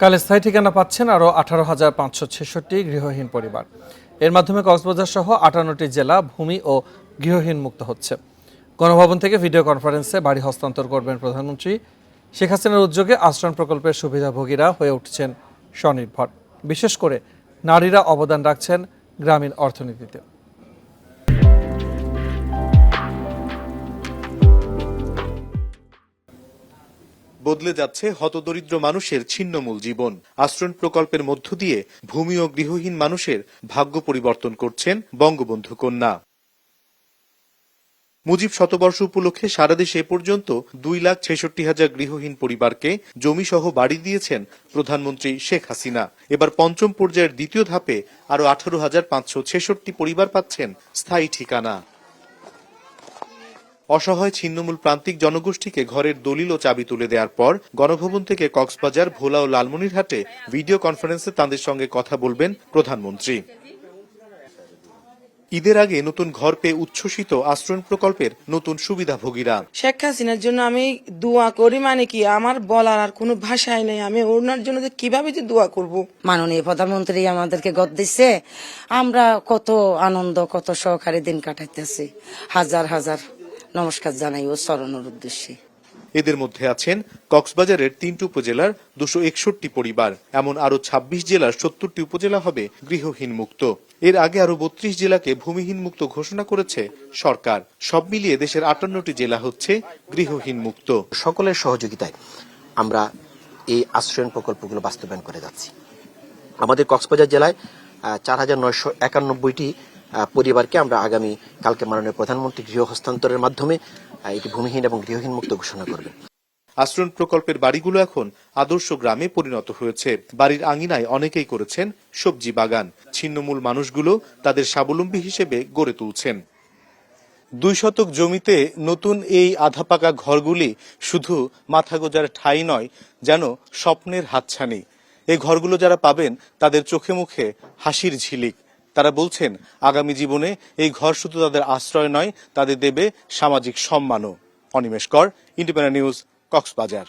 কাল স্থায়ী ঠিকানা পাচ্ছেন আরও আঠারো হাজার পাঁচশো ছেষট্টি গৃহহীন পরিবার। এর মাধ্যমে কক্সবাজার সহ আটান্নটি জেলা ভূমি ও গৃহহীন মুক্ত হচ্ছে। গণভবন থেকে ভিডিও কনফারেন্সে বাড়ি হস্তান্তর করবেন প্রধানমন্ত্রী। শেখ হাসিনার উদ্যোগে আশ্রয়ণ প্রকল্পের সুবিধাভোগীরা হয়ে উঠছেন স্বনির্ভর। বিশেষ করে নারীরা অবদান রাখছেন গ্রামীণ অর্থনীতিতে। বদলে যাচ্ছে হতদরিদ্র মানুষের ছিন্নমূল জীবন। আশ্রয়ণ প্রকল্পের মধ্য দিয়ে ভূমি ও গৃহহীন মানুষের ভাগ্য পরিবর্তন করছেন বঙ্গবন্ধু কন্যা। মুজিব শতবর্ষ উপলক্ষে সারা দেশে এ পর্যন্ত দুই লাখ ছেষট্টি হাজার গৃহহীন পরিবারকে জমি সহ বাড়ি দিয়েছেন প্রধানমন্ত্রী শেখ হাসিনা। এবার পঞ্চম পর্যায়ের দ্বিতীয় ধাপে আরও আঠারো হাজার পাঁচশো ছেষট্টি পরিবার পাচ্ছেন স্থায়ী ঠিকানা। অসহায় ছিন্নমূল প্রান্তিক জনগোষ্ঠীকে ঘরের দলিল ও চাবি তুলে দেওয়ার পর গণভবন থেকে কক্সবাজার ভোলা ও লালমনিরহাটে ভিডিও কনফারেন্সে তাদের সঙ্গে কথা বলবেন প্রধানমন্ত্রী। ঈদের আগে নতুন ঘর পেয়ে উচ্ছ্বসিত আশ্রয়ণ প্রকল্পের নতুন সুবিধাভোগীরা। শেখ হাসিনার জন্য আমি দোয়া করি মানে কি আমার বলার আর কোনো ভাষাই নেই। আমি ওনার জন্য যে কীভাবে যে দোয়া করব? মাননীয় প্রধানমন্ত্রী আমাদেরকে গদ দিচ্ছে আমরা কত আনন্দ কত সহকারে দিন কাটাইতেছি হাজার হাজার। নমস্কার জানাই ও স্মরণের উদ্দেশ্যে। এদের মধ্যে আছেন কক্সবাজারের তিনটি উপজেলার দুশো একষট্টি পরিবার। এমন আরও ২৬ জেলার সত্তরটি উপজেলা হবে গৃহহীন মুক্ত। এর আগে আরও বত্রিশ জেলাকে ভূমিহীন মুক্ত ঘোষণা করেছে সরকার। সব মিলিয়ে দেশের আটান্নটি জেলা হচ্ছে গৃহহীন মুক্ত। সকলের সহযোগিতায় আমরা এই আশ্রয়ন প্রকল্পগুলো বাস্তবায়ন করে যাচ্ছি। আমাদের কক্সবাজার জেলায় চার হাজার নয়শো একানব্বইটি পরিবারকে আমরা আগামী কালকে মাননীয় প্রধানমন্ত্রী গৃহ হস্তান্তরের মাধ্যমে এটি ভূমিহীন এবং গৃহহীন মুক্ত ঘোষণা করবে। আশ্রয়ণ প্রকল্পের বাড়িগুলো এখন আদর্শ গ্রামে পরিণত হয়েছে। বাড়ির আঙিনায় অনেকেই করেছেন সবজি বাগান। ছিন্নমূল মানুষগুলো তাদের স্বাবলম্বী হিসেবে গড়ে তুলছেন। দুই শতক জমিতে নতুন এই আধা পাকা ঘরগুলি শুধু মাথা গোজার ঠাঁই নয়, যেন স্বপ্নের হাতছানি। এই ঘরগুলো যারা পাবেন, তাদের চোখে মুখে হাসির ঝিলিক। তারা বলছেন, আগামী জীবনে এই ঘর শুধু তাদের আশ্রয় নয়, তাদের দেবে সামাজিক সম্মানও। অনিমেষ কর ইন্ডিপেন্ডেন্ট নিউজ কক্সবাজার।